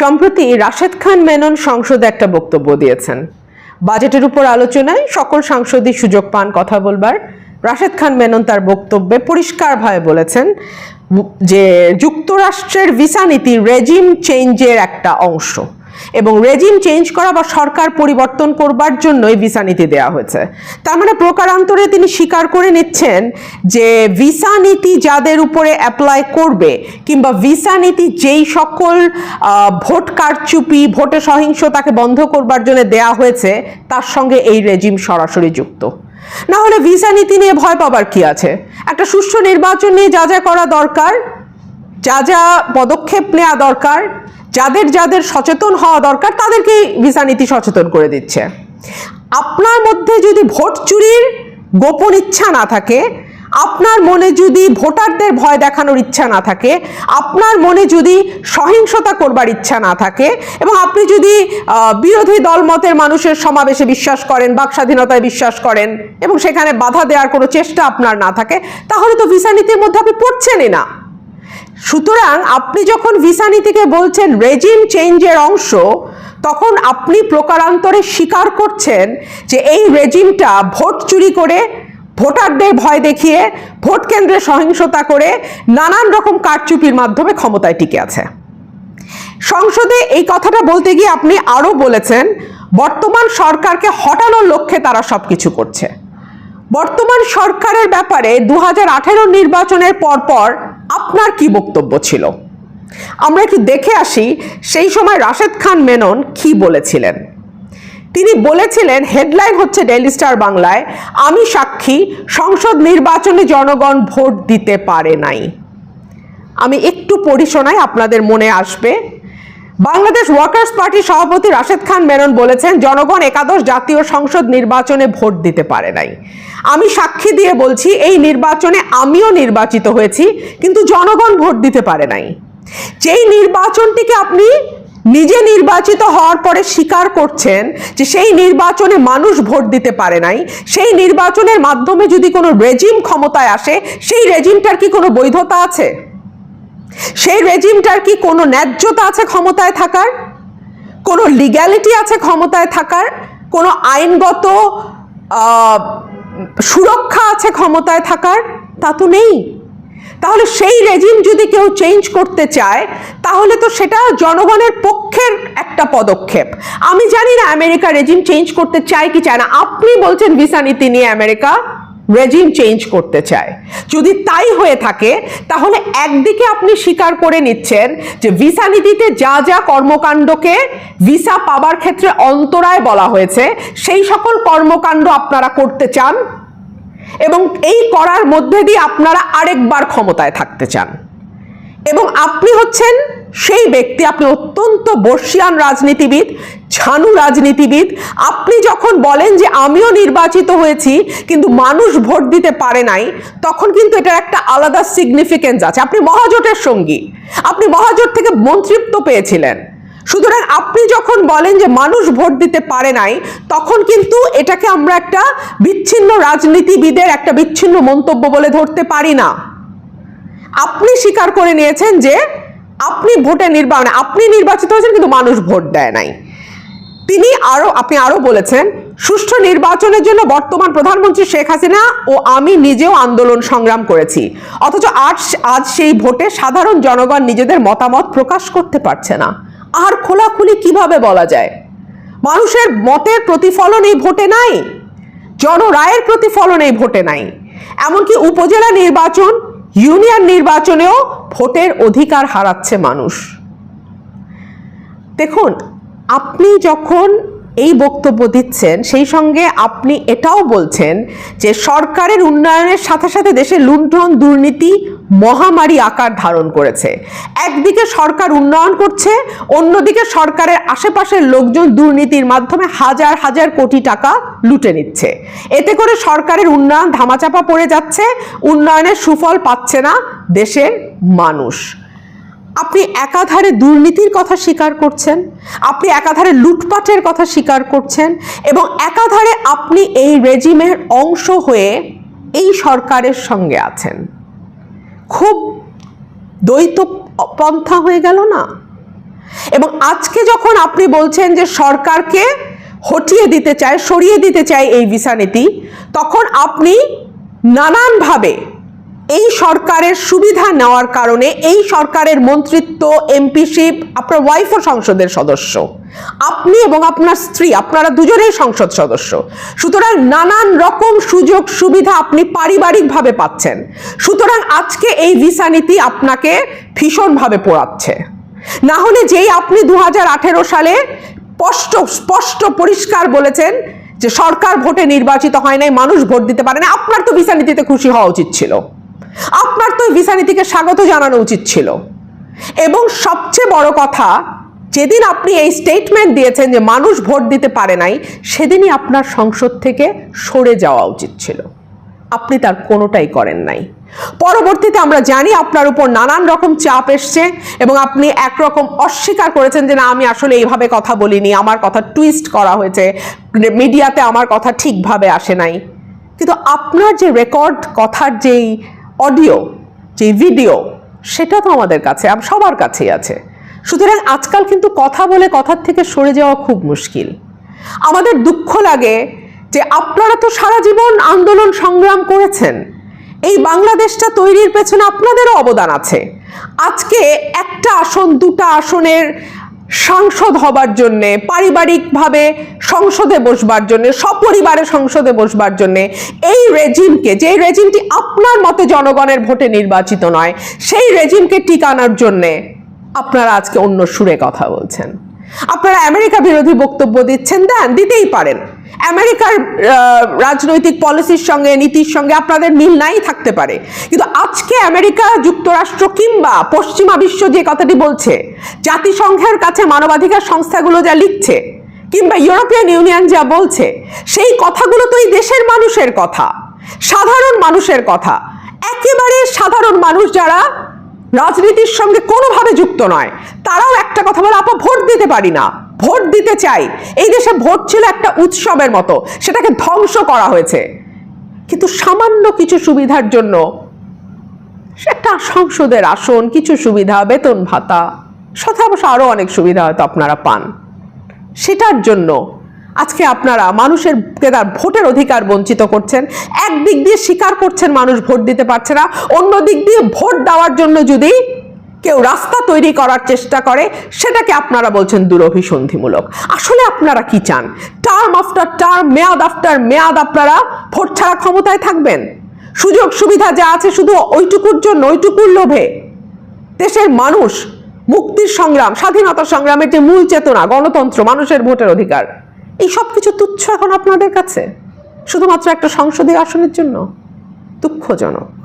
সম্প্রতি রাশেদ খান মেনন সংসদে একটা বক্তব্য দিয়েছেন। বাজেটের উপর আলোচনায় সকল সাংসদই সুযোগ পান কথা বলবার। রাশেদ খান মেনন তার বক্তব্যে পরিষ্কারভাবে বলেছেন যে যুক্তরাষ্ট্রের ভিসা নীতি রেজিম চেঞ্জের একটা অংশ। এবং রেজিম চেঞ্জ করা বা সরকার পরিবর্তন করবার জন্যই ভিসা নীতি দেওয়া হয়েছে। তার মানে প্রকারান্তরে তিনি স্বীকার করে নিচ্ছেন যে ভিসা নীতি যাদের উপরে অ্যাপ্লাই করবে কিংবা ভিসা নীতি যেই সকল ভোট কারচুপি, ভোটে সহিংসতাকে বন্ধ করবার জন্য দেয়া হয়েছে, তার সঙ্গে এই রেজিম সরাসরি যুক্ত। না হলে ভিসা নীতি নিয়ে ভয় পাবার কি আছে? একটা সুষ্ঠু নির্বাচন নিয়ে যা যা করা দরকার, যা যা পদক্ষেপ নেওয়া দরকার যাদের যাদের সচেতন হওয়া দরকার, তাদেরকেই ভিসা নীতি সচেতন করে দিচ্ছে। আপনার মধ্যে যদি ভোট চুরির গোপন ইচ্ছা না থাকে, আপনার মনে যদি ভোটারদের ভয় দেখানোর ইচ্ছা না থাকে, আপনার মনে যদি সহিংসতা করবার ইচ্ছা না থাকে, এবং আপনি যদি বিরোধী দলমতের মানুষের সমাবেশে বিশ্বাস করেন, বাক স্বাধীনতায় বিশ্বাস করেন, এবং সেখানে বাধা দেওয়ার কোনো চেষ্টা আপনার না থাকে, তাহলে তো ভিসা নীতির মধ্যে আপনি পড়ছেনই না। সুতরাং আপনি যখন ভিসা নীতিকে বলছেন রেজিম চেঞ্জের অংশ, তখন আপনি প্রকারান্তরে স্বীকার করছেন যে এই রেজিমটা ভোট চুরি করে, ভোটারদের ভয় দেখিয়ে, ভোট কেন্দ্রে সহিংসতা করে নানান রকম কারচুপির মাধ্যমে ক্ষমতায় টিকে আছে। সংসদে এই কথাটা বলতে গিয়ে আপনি আরও বলেছেন, বর্তমান সরকারকে হটানোর লক্ষ্যে তারা সব কিছু করছে। বর্তমান সরকারের ব্যাপারে দু হাজার আঠেরো নির্বাচনের পরপর আপনার কি বক্তব্য ছিল? আমরা একটু দেখে আসি সেই সময় রাশেদ খান মেনন কি বলেছিলেন। তিনি বলেছিলেন, হেডলাইন হচ্ছে ডেইলি স্টার বাংলায়। আমি সাক্ষী, সংসদ নির্বাচনে জনগণ ভোট দিতে পারে নাই। আমি একটু পড়ি শোনাই আপনাদের মনে আসবে। বাংলাদেশ ওয়ার্কার্স পার্টির সভাপতি রাশেদ খান মেনন বলেছেন, জনগণ একাদশ জাতীয় সংসদ নির্বাচনে ভোট দিতে পারে নাই। আমি সাক্ষী দিয়ে বলছি, এই নির্বাচনে আমিও নির্বাচিত হয়েছি, কিন্তু জনগণ ভোট দিতে পারে নাই। যেই নির্বাচনটিকে আপনি নিজে নির্বাচিত হওয়ার পরে স্বীকার করছেন যে সেই নির্বাচনে মানুষ ভোট দিতে পারে নাই, সেই নির্বাচনের মাধ্যমে যদি কোনো রেজিম ক্ষমতায় আসে, সেই রেজিমটার কি কোনো বৈধতা আছে? সেই রেজিমটার কি কোনো ন্যায্যতা আছে ক্ষমতায় থাকার? কোনো লিগ্যালিটি আছে ক্ষমতায় থাকার? কোনো আইনগত সুরক্ষা আছে ক্ষমতায় থাকার? তা তো নেই। তাহলে সেই রেজিম যদি কেউ চেঞ্জ করতে চায়, তাহলে তো সেটা জনগণের পক্ষের একটা পদক্ষেপ। আমি জানি না আমেরিকা রেজিম চেঞ্জ করতে চায় কি চায় না। আপনি বলছেন ভিসা নীতি নিয়ে আমেরিকা। রেজিম চেঞ্জ করতে চায়। যদি তাই হয়ে থাকে, তাহলে একদিকে আপনি স্বীকার করে নিচ্ছেন যে ভিসা নীতিতে যা যা কর্মকাণ্ডকে ভিসা পাবার ক্ষেত্রে অন্তরায় বলা হয়েছে, সেই সকল কর্মকাণ্ড আপনারা করতে চান এবং এই করার মধ্যে দিয়ে আপনারা আরেকবার ক্ষমতায় থাকতে চান। এবং আপনি হচ্ছেন সেই ব্যক্তি আপনি অত্যন্ত বর্ষিয়ান রাজনীতিবিদ ছানু রাজনীতিবিদ। আপনি যখন বলেন যে আমিও নির্বাচিত হয়েছি, কিন্তু মানুষ ভোট দিতে পারে নাই, তখন কিন্তু এটার একটা আলাদা সিগনিফিকেন্স আছে। আপনি মহাজোটের সঙ্গী। আপনি মহাজোট থেকে মন্ত্রিত্ব পেয়েছিলেন। সুতরাং আপনি যখন বলেন যে মানুষ ভোট দিতে পারে নাই, তখন কিন্তু এটাকে আমরা একটা বিচ্ছিন্ন রাজনীতিবিদের একটা বিচ্ছিন্ন মন্তব্য বলে ধরতে পারি না। আপনি স্বীকার করে নিয়েছেন যে আপনি ভোটে নির্বাচনে আপনি নির্বাচিত হয়েছেন, কিন্তু মানুষ ভোট দেয় নাই। তিনি আরও আপনি আরও বলেছেন, সুষ্ঠু নির্বাচনের জন্য বর্তমান প্রধানমন্ত্রী শেখ হাসিনা ও আমি নিজেও আন্দোলন সংগ্রাম করেছি। অথচ আজ আজ সেই ভোটে সাধারণ জনগণ নিজেদের মতামত প্রকাশ করতে পারছে না। আর খোলাখুলি কীভাবে বলা যায়? মানুষের মতের প্রতিফলন এই ভোটে নাই, জনরায়ের প্রতিফলন এই ভোটে নাই। এমনকি উপজেলা নির্বাচন, ইউনিয়ন নির্বাচনেও ভোটের অধিকার হারাচ্ছে মানুষ। দেখুন, আপনি যখন এই বক্তব্য দিচ্ছেন, সেই সঙ্গে আপনি এটাও বলছেন যে সরকারের উন্নয়নের সাথে সাথে দেশে লুণ্ঠন, দুর্নীতি মহামারী আকার ধারণ করেছে। একদিকে সরকার উন্নয়ন করছে, অন্যদিকে সরকারের আশেপাশের লোকজন দুর্নীতির মাধ্যমে হাজার হাজার কোটি টাকা লুটে নিচ্ছে। এতে করে সরকারের উন্নয়ন ধামাচাপা পড়ে যাচ্ছে, উন্নয়নের সুফল পাচ্ছে না দেশের মানুষ। আপনি একাধারে দুর্নীতির কথা স্বীকার করছেন, আপনি একাধারে লুটপাটের কথা স্বীকার করছেন এবং একাধারে আপনি এই রেজিমের অংশ হয়ে এই সরকারের সঙ্গে আছেন। দ্বৈত পন্থা হয়ে গেল না? এবং আজকে যখন আপনি বলছেন যে সরকারকে হটিয়ে দিতে চায়, সরিয়ে দিতে চায় এই ভিসা নীতি, তখন আপনি নানানভাবে এই সরকারের সুবিধা নেওয়ার কারণে এই সরকারের মন্ত্রিত্ব এমপিশিপ আপনার ওয়াইফও সংসদের সদস্য। আপনি এবং আপনার স্ত্রী, আপনারা দুজনেই সংসদ সদস্য। সুতরাং নানান রকম সুযোগ সুবিধা আপনি পারিবারিকভাবে পাচ্ছেন। সুতরাং আজকে এই ভিসা নীতি আপনাকে ভীষণভাবে পোড়াচ্ছে। না হলে যেই আপনি দু হাজার আঠেরো সালে স্পষ্ট স্পষ্ট পরিষ্কার বলেছেন যে সরকার ভোটে নির্বাচিত হয় নাই, মানুষ ভোট দিতে পারে না আপনার তো ভিসা নীতিতে খুশি হওয়া উচিত ছিল। আপনার তো ভিসা নীতিকে স্বাগত জানানো উচিত ছিল। এবং সবচেয়ে বড় কথা, যেদিন আপনি এই স্টেটমেন্ট দিয়েছেন যে মানুষ ভোট দিতে পারে নাই, সেদিনই আপনার সংসদ থেকে সরে যাওয়া উচিত ছিল। আপনি তার কোনোটাই করেন নাই। পরবর্তীতে আমরা জানি আপনার উপর নানান রকম চাপ এসছে এবং আপনি একরকম অস্বীকার করেছেন যে, না, আমি আসলে এইভাবে কথা বলিনি, আমার কথা টুইস্ট করা হয়েছে মিডিয়াতে আমার কথা ঠিকভাবে আসে নাই। কিন্তু আপনার যে রেকর্ড কথার যেই অডিও যে ভিডিও, সেটা তো আমাদের কাছে সবার কাছেই আছে। সুতরাং আজকাল কিন্তু কথা বলে কথার থেকে সরে যাওয়া খুব মুশকিল। আমাদের দুঃখ লাগে যে আপনারা তো সারা জীবন আন্দোলন সংগ্রাম করেছেন। এই বাংলাদেশটা তৈরির পেছনে আপনাদেরও অবদান আছে। আজকে একটা আসন, দুটা আসনের সাংসদ হবার জন্যে, পারিবারিকভাবে সংসদে বসবার জন্যে, সপরিবারে সংসদে বসবার জন্যে, এই রেজিমকে যে রেজিমটি আপনার মতে জনগণের ভোটে নির্বাচিত নয়, সেই রেজিমকে টিকানোর জন্যে আপনারা আজকে অন্য সুরে কথা বলছেন। আপনারা আমেরিকা বিরোধী বক্তব্য দিচ্ছেন, দেন দিতেই পারেন। আমেরিকার রাজনৈতিক পলিসির সঙ্গে, নীতির সঙ্গে আপনাদের মিল নাই থাকতে পারে। কিন্তু আজকে আমেরিকা, যুক্তরাষ্ট্র কিংবা পশ্চিমা বিশ্ব যে কথাটি বলছে, জাতিসংঘের কাছে মানবাধিকার সংস্থাগুলো যা লিখছে, কিংবা ইউরোপিয়ান ইউনিয়ন যা বলছে, সেই কথাগুলো তো এই দেশের মানুষের কথা, সাধারণ মানুষের কথা। একেবারে সাধারণ মানুষ যারা রাজনীতির সঙ্গে কোনোভাবে যুক্ত নয়। তারাও একটা কথা বলে, আপা, ভোট দিতে পারি না। ভোট দিতে চাই। এই দেশে ভোট ছিল একটা উৎসবের মতো, সেটাকে ধ্বংস করা হয়েছে। কিন্তু সামান্য কিছু সুবিধার জন্য একটা সংসদের আসন, কিছু সুবিধা, বেতন ভাতা সাথে অবশ্য আরও অনেক সুবিধা হয়তো আপনারা পান। সেটার জন্য আজকে আপনারা মানুষের কে তার ভোটের অধিকার বঞ্চিত করছেন। এক দিক দিয়ে স্বীকার করছেন মানুষ ভোট দিতে পারছে না। অন্য দিক দিয়ে ভোট দেওয়ার জন্য যদি কেউ রাস্তা তৈরি করার চেষ্টা করে, সেটাকে আপনারা বলছেন দুরভিসন্ধিমূলক। আসলে আপনারা কি চান? টার্ম আফটার টার্ম মেয়াদ আফটার মেয়াদ আপনারা ভোট ছাড়া ক্ষমতায় থাকবেন। সুযোগ সুবিধা যা আছে শুধু ওইটুকুর জন্য, ওইটুকুর লোভে। দেশের মানুষ মুক্তির সংগ্রাম, স্বাধীনতা সংগ্রামের যে মূল চেতনা, গণতন্ত্র, মানুষের ভোটের অধিকার। এই সব কিছু তুচ্ছ এখন আপনাদের কাছে? শুধুমাত্র একটা সংসদীয় আসনের জন্য? দুঃখজনক।